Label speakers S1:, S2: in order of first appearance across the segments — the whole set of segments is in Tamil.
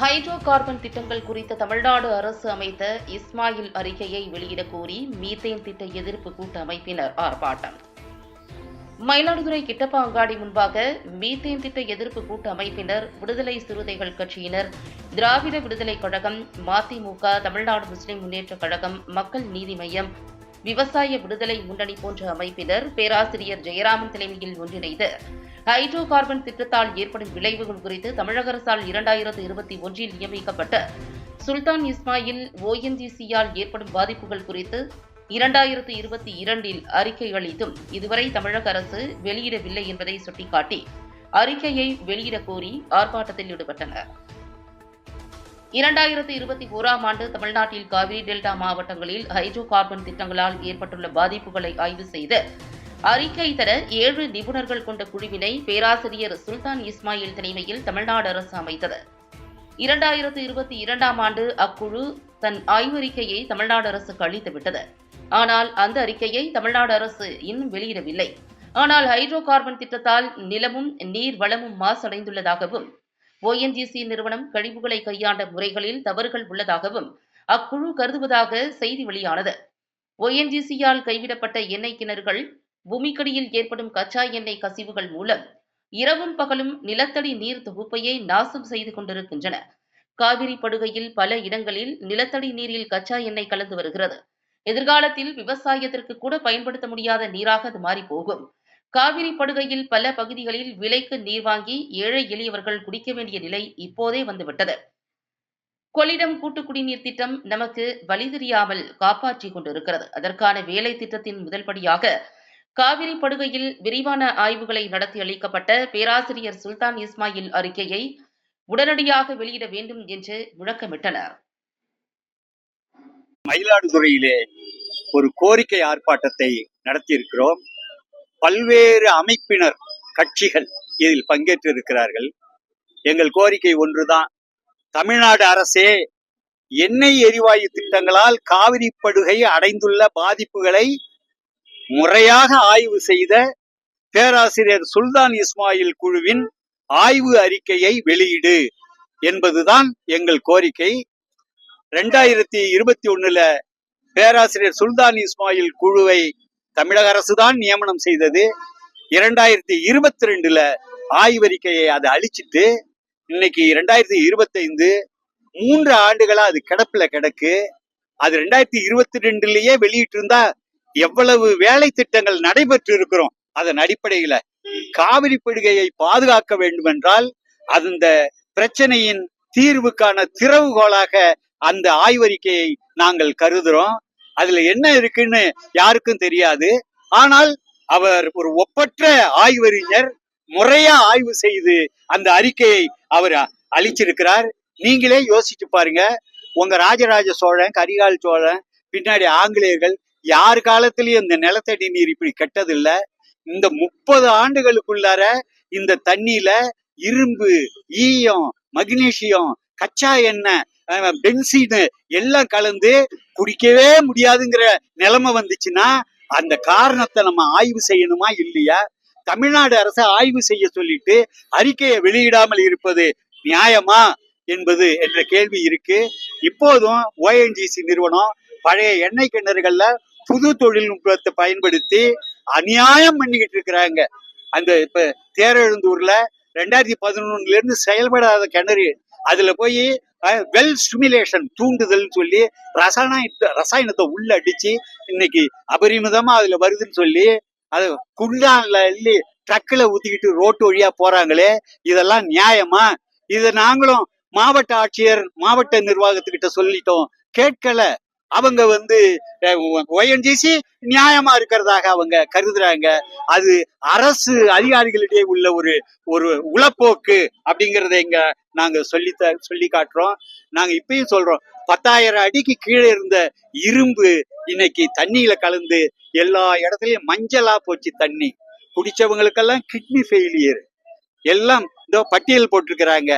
S1: ஹைட்ரோ கார்பன் திட்டங்கள் குறித்த தமிழ்நாடு அரசு அமைத்த இஸ்மாயில் அறிக்கையை வெளியிடக் கோரி மீத்தேன் திட்ட எதிர்ப்பு கூட்டமைப்பினர் ஆர்ப்பாட்டம். மயிலாடுதுறை கிட்டப்பா அங்காடி முன்பாக மீத்தேன் திட்ட எதிர்ப்பு கூட்டமைப்பினர் விடுதலை சிறுத்தைகள் கட்சியினர் திராவிட விடுதலைக் கழகம் மதிமுக தமிழ்நாடு முஸ்லிம் முன்னேற்றக் கழகம் மக்கள் நீதி மையம் விவசாய விடுதலை முன்னணி போன்ற அமைப்பினர் பேராசிரியர் ஜெயராமன் தலைமையில் ஒன்றிணைந்து ஹைட்ரோ கார்பன் திட்டத்தால் ஏற்படும் விளைவுகள் குறித்து தமிழக அரசால் இரண்டாயிரத்து இருபத்தி ஒன்றில் நியமிக்கப்பட்ட சுல்தான் இஸ்மாயில் ஓஎன்ஜிசியால் ஏற்படும் பாதிப்புகள் குறித்து இரண்டாயிரத்து இருபத்தி இரண்டில் அறிக்கை அளித்தும் இதுவரை தமிழக அரசு வெளியிடவில்லை என்பதை சுட்டிக்காட்டி அறிக்கையை வெளியிடக் கோரி ஆர்ப்பாட்டத்தில் ஈடுபட்டனர். இரண்டாயிரத்து இருபத்தி ஓராம் ஆண்டு தமிழ்நாட்டில் காவிரி டெல்டா மாவட்டங்களில் ஹைட்ரோ கார்பன் திட்டங்களால் ஏற்பட்டுள்ள பாதிப்புகளை ஆய்வு செய்து அறிக்கை தர ஏழு நிபுணர்கள் கொண்ட குழுவினை பேராசிரியர் சுல்தான் இஸ்மாயில் தலைமையில் தமிழ்நாடு அரசு அமைத்தது. இரண்டாயிரத்து இருபத்தி இரண்டாம் ஆண்டு அக்குழு தன் ஆய்வறிக்கையை தமிழ்நாடு அரசுக்கு அளித்துவிட்டது ஆனால் அந்த அறிக்கையை தமிழ்நாடு அரசு இன்னும் வெளியிடவில்லை. ஆனால் ஹைட்ரோ கார்பன் திட்டத்தால் நிலமும் நீர் வளமும் மாசடைந்துள்ளதாகவும் ஓஎன்ஜிசி நிறுவனம் கழிவுகளை கையாண்ட முறைகளில் தவறுகள் உள்ளதாகவும் அக்குழு கருதுவதாக செய்தி வெளியானது. ஓஎன்ஜிசியால் கைவிடப்பட்ட எண்ணெய் கிணறுகள் பூமிக்கடியில் ஏற்படும் கச்சா எண்ணெய் கசிவுகள் மூலம் இரவும் பகலும் நிலத்தடி நீர் தொகுப்பையே நாசம் செய்து கொண்டிருக்கின்றன. காவிரி படுகையில் பல இடங்களில் நிலத்தடி நீரில் கச்சா எண்ணெய் கலந்து வருகிறது. எதிர்காலத்தில் விவசாயத்திற்கு கூட பயன்படுத்த முடியாத நீராக அது மாறிப்போகும். காவிரி படுகையில் பல பகுதிகளில் விலைக்கு நீர் வாங்கி ஏழை எளியவர்கள் குடிக்க வேண்டிய நிலை இப்போதே வந்துவிட்டது. கொள்ளிடம் கூட்டு குடிநீர் திட்டம் நமக்கு வழி தெரியாமல் காப்பாற்றிக் கொண்டிருக்கிறது. அதற்கான வேலை திட்டத்தின் முதல் படியாக காவிரி படுகையில் விரிவான ஆய்வுகளை நடத்தி அளிக்கப்பட்ட பேராசிரியர் சுல்தான் இஸ்மாயில் அறிக்கையை உடனடியாக வெளியிட வேண்டும் என்று முழக்கமிட்டனர்
S2: மயிலாடுதுறையிலே ஒரு கோரிக்கை ஆர்ப்பாட்டத்தை நடத்தியிருக்கிறோம். பல்வேறு அமைப்பினர் கட்சிகள் இதில் பங்கேற்றிருக்கிறார்கள். எங்கள் கோரிக்கை ஒன்றுதான். தமிழ்நாடு அரசே எண்ணெய் எரிவாயு திட்டங்களால் காவிரி படுகை அடைந்துள்ள பாதிப்புகளை முறையாக ஆய்வு செய்த பேராசிரியர் சுல்தான் இஸ்மாயில் குழுவின் ஆய்வு அறிக்கையை வெளியிடு என்பதுதான் எங்கள் கோரிக்கை. ரெண்டாயிரத்தி இருபத்தி ஒண்ணுல பேராசிரியர் சுல்தான் இஸ்மாயில் குழுவை தமிழக அரசு தான் நியமனம் செய்தது. இரண்டாயிரத்தி இருபத்தி ரெண்டுல ஆய்வறிக்கையை அதை அழிச்சிட்டு இன்னைக்கு ரெண்டாயிரத்தி இருபத்தைந்து மூன்று ஆண்டுகளா அது கிடப்புல கிடக்கு. அது ரெண்டாயிரத்தி இருபத்தி ரெண்டுலயே வெளியிட்டு இருந்தா எவ்வளவு வேலை திட்டங்கள் நடைபெற்று இருக்கிறோம் அதன் அடிப்படையில காவிரி படுகையை பாதுகாக்க வேண்டும் என்றால் அந்த பிரச்சனையின் தீர்வுக்கான திறவுகோலாக அந்த ஆய்வறிக்கையை நாங்கள் கருதுறோம். அதுல என்ன இருக்குன்னு யாருக்கும் தெரியாது. ஆனால் அவர் ஒரு ஒப்பற்ற ஆய்வறிஞர் முறையா ஆய்வு செய்து அந்த அறிக்கையை அவர் அளிச்சிருக்கிறார். நீங்களே யோசிச்சு பாருங்க. உங்க ராஜராஜ சோழன் கரிகால் சோழன் பின்னாடி ஆங்கிலேயர்கள் யார் காலத்திலயும் இந்த நிலத்தடி நீர் இப்படி கெட்டதில்ல. இந்த முப்பது ஆண்டுகளுக்குள்ளார இந்த தண்ணியில இரும்பு ஈயம் மக்னீசியம் கச்சா எண்ணெய் பென்சின் எல்லாம் கலந்து குடிக்கவே முடியாதுங்கிற நிலைமை வந்துச்சுன்னா அந்த காரணத்தை நம்ம ஆய்வு செய்யணுமா இல்லையா? தமிழ்நாடு அரசு ஆய்வு செய்ய சொல்லிட்டு அறிக்கையை வெளியிடாமல் இருப்பது நியாயமா என்பது என்ற கேள்வி இருக்கு. இப்போதும் ஓஎன்ஜிசி நிறுவனம் பழைய எண்ணெய் கிணறுகள்ல புது தொழில்நுட்பத்தை பயன்படுத்தி அநியாயம் பண்ணிக்கிட்டு இருக்கிறாங்க. அந்த இப்ப தேரெழுந்தூர்ல ரெண்டாயிரத்தி பதினொன்னுல இருந்து செயல்படாத கிணறு அதுல போய் வெல் ஸ்டிமுலேஷன் தூண்டுதல் சொல்லி ரசாயன ரசாயனத்தை உள்ள அடிச்சு இன்னைக்கு அபரிமிதமா அதுல வருதுன்னு சொல்லி அது குண்டான்ல அள்ளி ட்ரக்கில் ஊத்திக்கிட்டு ரோட்டு வழியா போறாங்களே இதெல்லாம் நியாயமா? இதை நாங்களும் மாவட்ட ஆட்சியர் மாவட்ட நிர்வாகத்துக்கிட்ட சொல்லிட்டோம். கேட்கல. அவங்க வந்து ஒஎன்ஜிசி நியாயமா இருக்கிறதாக அவங்க கருதுறாங்க. அது அரசு அதிகாரிகளிடையே உள்ள ஒரு ஒரு உளப்போக்கு அப்படிங்கறத இங்க நாங்க சொல்லி சொல்லி காட்டுறோம். நாங்க இப்பயும் சொல்றோம் பத்தாயிரம் அடிக்கு கீழே இருந்த இரும்பு இன்னைக்கு தண்ணியில கலந்து எல்லா இடத்துலயும் மஞ்சளா போச்சு தண்ணி. குடிச்சவங்களுக்கெல்லாம் கிட்னி ஃபெயிலியர் எல்லாம் இதோ பட்டியல் போட்டிருக்கிறாங்க.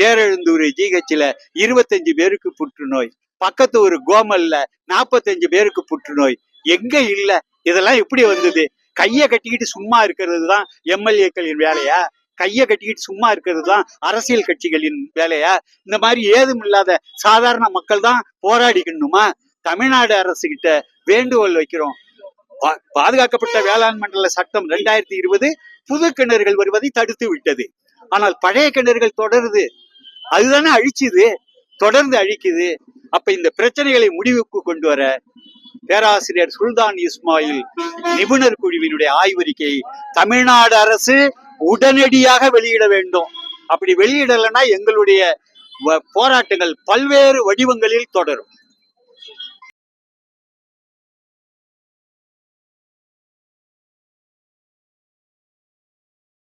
S2: தேரெழுந்தூர் ஜிஹெச்ல இருபத்தஞ்சு பேருக்கு புற்றுநோய். பக்கத்து ஒரு கோமல்ல நாற்பத்தஞ்சு பேருக்கு புற்றுநோய். எங்க இல்ல? இதெல்லாம் எப்படி வந்தது? கைய கட்டிக்கிட்டு சும்மா இருக்கிறது தான் எம்எல்ஏக்களின் வேலையா? கையை கட்டிக்கிட்டு சும்மா இருக்கிறது தான் அரசியல் கட்சிகளின் வேலையா? இந்த மாதிரி ஏதும் இல்லாத சாதாரண மக்கள் தான் போராடிக்கணுமா? தமிழ்நாடு அரசு கிட்ட வேண்டுகோள் வைக்கிறோம். பா- பாதுகாக்கப்பட்ட வேளாண் மண்டல சட்டம் ரெண்டாயிரத்தி இருபது புது கிணறுகள் வருவதை தடுத்து விட்டது. ஆனால் பழைய கிணறுகள் தொடருது. அதுதானே அழிச்சுது. தொடர்ந்து அழிக்குது. அப்ப இந்த பிரச்சனைகளை முடிவுக்கு கொண்டு வர பேராசிரியர் சுல்தான் இஸ்மாயில் நிபுணர் குழுவினுடைய ஆய்வறிக்கை தமிழ்நாடு அரசு உடனடியாக வெளியிட வேண்டும். அப்படி வெளியிடலைன்னா எங்களுடைய போராட்டங்கள் பல்வேறு வடிவங்களில் தொடரும்.